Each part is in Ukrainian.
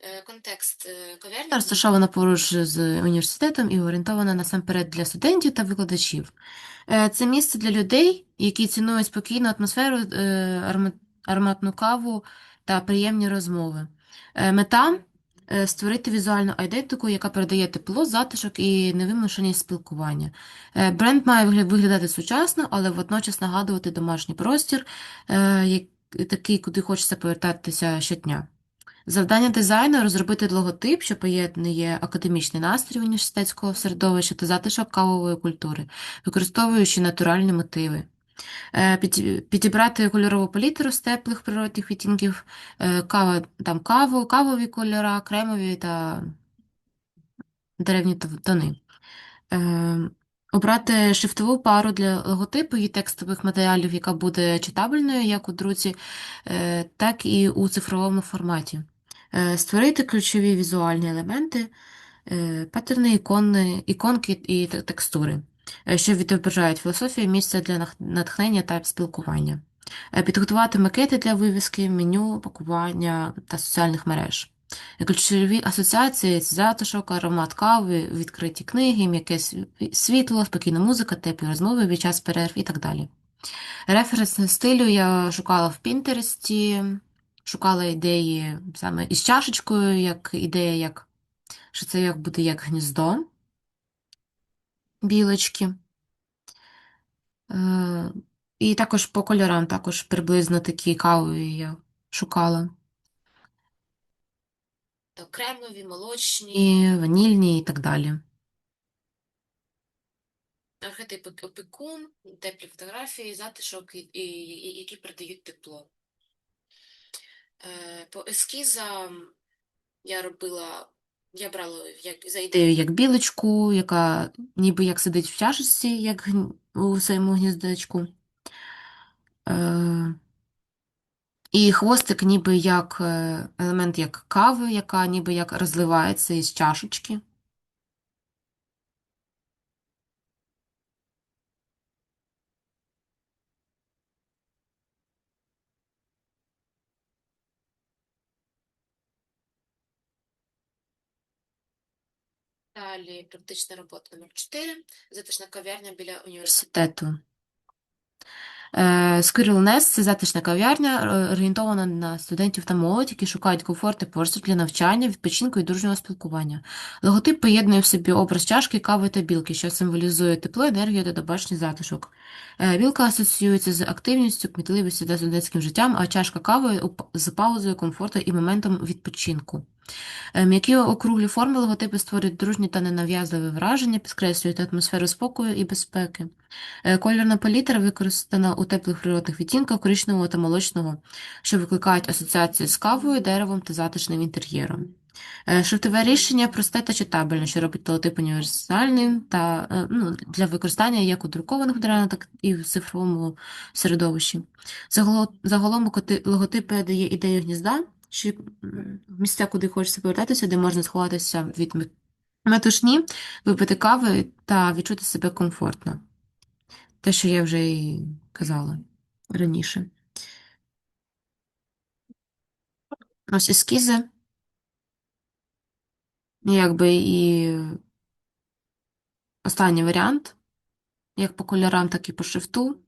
Е, Контекст е, розташована поруч з університетом і орієнтована насамперед для студентів та викладачів. Е, Це місце для людей, які цінують спокійну атмосферу, ароматну каву та приємні розмови. Мета створити візуальну ідентику, яка передає тепло, затишок і невимушеність спілкування. Бренд має виглядати сучасно, але водночас нагадувати домашній простір, такий, куди хочеться повертатися щодня. Завдання дизайну розробити логотип, що поєднує академічний настрій університетського середовища та затишок кавової культури, використовуючи натуральні мотиви. Е, Підібрати кольорову палітру з теплих природних відтінків, е, кава, там каву, кавові кольори, кремові та деревні тони. Е, Обрати шрифтову пару для логотипу і текстових матеріалів, яка буде читабельною як у друці, так і у цифровому форматі. Е, Створити ключові візуальні елементи, е, паттерни, ікони, іконки і текстури, е, що відображають філософію місця для натхнення та спілкування. Підготувати макети для вивіски, меню, пакування та соціальних мереж. Ключові асоціації це затишок, аромат кави, відкриті книги, м'яке світло, спокійна музика, теплі розмови під час перерв і так далі. Референс стилю я шукала в Пінтересті, шукала ідеї саме із чашечкою, як ідея, як, що це як буде як гніздо білочки. Е, і також по кольорам також приблизно такі кавові я шукала. Кремові, молочні, ванільні і так далі. Архетип опікун, теплі фотографії, затишок, і, і, і- які передають тепло. По ескізам я робила, я брала як, за ідею як білочку, яка ніби як сидить в чашечці, як у своєму гніздечку. Е, і хвостик ніби як е, елемент як кави, яка ніби як розливається із чашечки. Далі практична робота номер 4. Затишна кав'ярня біля університету. Е, Nest – це затишна кав'ярня, е, орієнтована на студентів та молодь, які шукають комфорт і простір для навчання, відпочинку і дружнього спілкування. Логотип поєднує в собі образ чашки, кави та білки, що символізує тепло, енергію та домашній затишок. Е, Білка асоціюється з активністю, кмітливістю та студентським життям, а чашка кави з паузою, комфорту і моментом відпочинку. М'які округлі форми логотипи створюють дружні та ненав'язливі враження, підкреслюють атмосферу спокою і безпеки. Е, Кольорна палітра використана у теплих природних відтінках коричневого та молочного, що викликають асоціації з кавою, деревом та затишним інтер'єром. Е, Шрифтове рішення просте та читабельне, що робить логотип універсальним та е, ну, для використання як у друкованих матеріалах, так і в цифровому середовищі. Загалом логоти- логотип передає ідею гнізда, м, місця, куди хочеться повертатися, де можна сховатися від метушні, випити кави та відчути себе комфортно. Те, що я вже і казала раніше. Ось ескізи, якби і останній варіант, як по кольорам, так і по шрифту.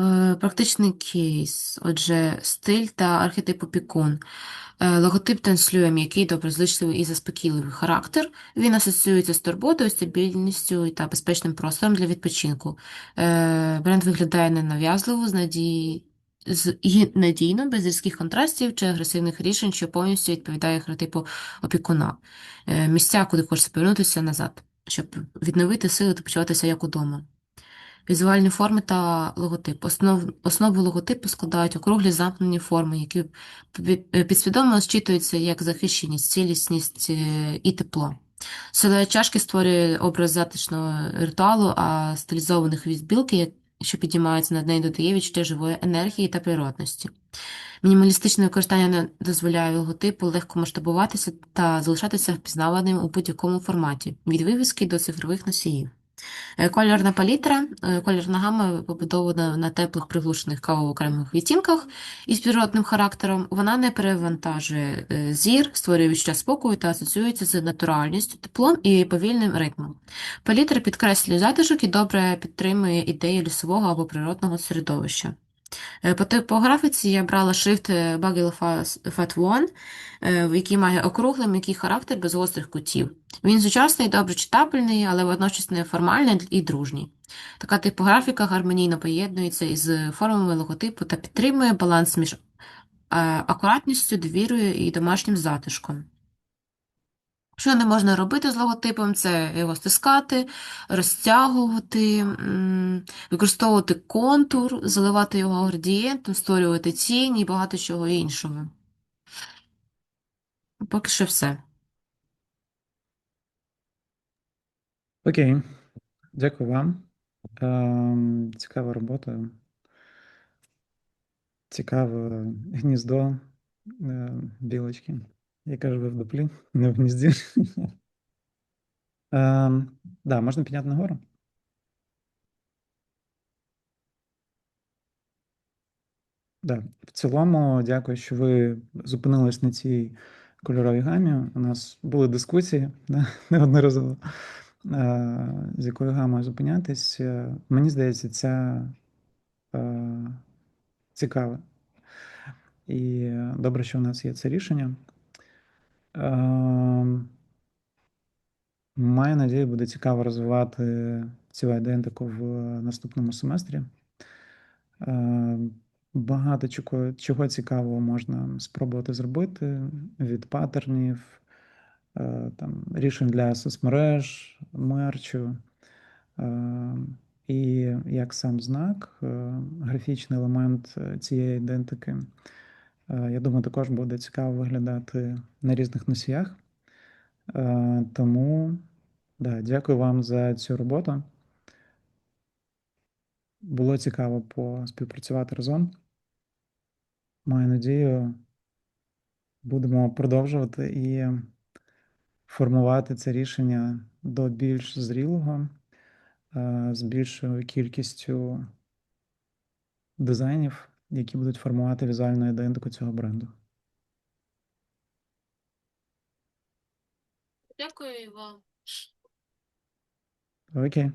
Е, Практичний кейс, отже, стиль та архетип опікун. Е, Логотип транслює м'який, доброзичливий і заспокійливий характер. Він асоціюється з турботою, стабільністю та безпечним простором для відпочинку. Е, Бренд виглядає ненав'язливо, з надії... з... надійно, без різких контрастів чи агресивних рішень, що повністю відповідає архетипу опікуна. Е, Місця, куди хочеться повернутися назад, щоб відновити сили та почуватися як удома. Візуальні форми та логотип. Основ, основу логотипу складають округлі замкнені форми, які підсвідомо зчитуються як захищеність, цілісність е, і тепло. Силует чашки створює образ затишного ритуалу, а стилізованих від що підіймаються над нею, додає відчуття живої енергії та природності. Мінімалістичне використання не дозволяє логотипу легко масштабуватися та залишатися впізнаваним у будь-якому форматі, від вивіски до цифрових носіїв. Е, Кольорна палітра, е, кольорна гама побудована на теплих приглушених кавово-окремих відтінках із природним характером. Вона не перевантажує е, зір, створює відчуття спокою та асоціюється з натуральністю, теплом і повільним ритмом. Палітра підкреслює затишок і добре підтримує ідеї лісового або природного середовища. Е, По типографіці я брала шрифт е, Bagel Fat- Fat One, е, в який має округлий м'який характер без гострих кутів. Він сучасний, добре читабельний, але водночас неформальний і дружній. Така типографіка гармонійно поєднується із формами логотипу та підтримує баланс між акуратністю, довірою і домашнім затишком. Що не можна робити з логотипом, це його стискати, розтягувати, використовувати контур, заливати його градієнтом, створювати тінь і багато чого іншого. Поки що все. Окей, дякую вам. Ем, цікава робота. Цікаве гніздо е, білочки, яка живе в дуплі, не в гнізді. Да, можна підняти нагору. Да. В цілому, дякую, що ви зупинились на цій кольоровій гамі. У нас були дискусії да, неодноразово, е, з якою гамою зупинятись. Е, Мені здається, ця е, цікава. І е, добре, що у нас є це рішення. Ем, Маю надію, буде цікаво розвивати цю ідентику в наступному семестрі. Е, Багато чого, чого цікавого можна спробувати зробити від паттернів, е, там, рішень для соцмереж, мерчу. Е, І як сам знак, е, графічний елемент е, цієї ідентики, я думаю, також буде цікаво виглядати на різних носіях. Е, Тому да, дякую вам за цю роботу. Було цікаво поспівпрацювати разом. Маю надію, будемо продовжувати і формувати це рішення до більш зрілого, е, з більшою кількістю дизайнів, які будуть формувати візуальну ідентику цього бренду. Дякую вам. Окей.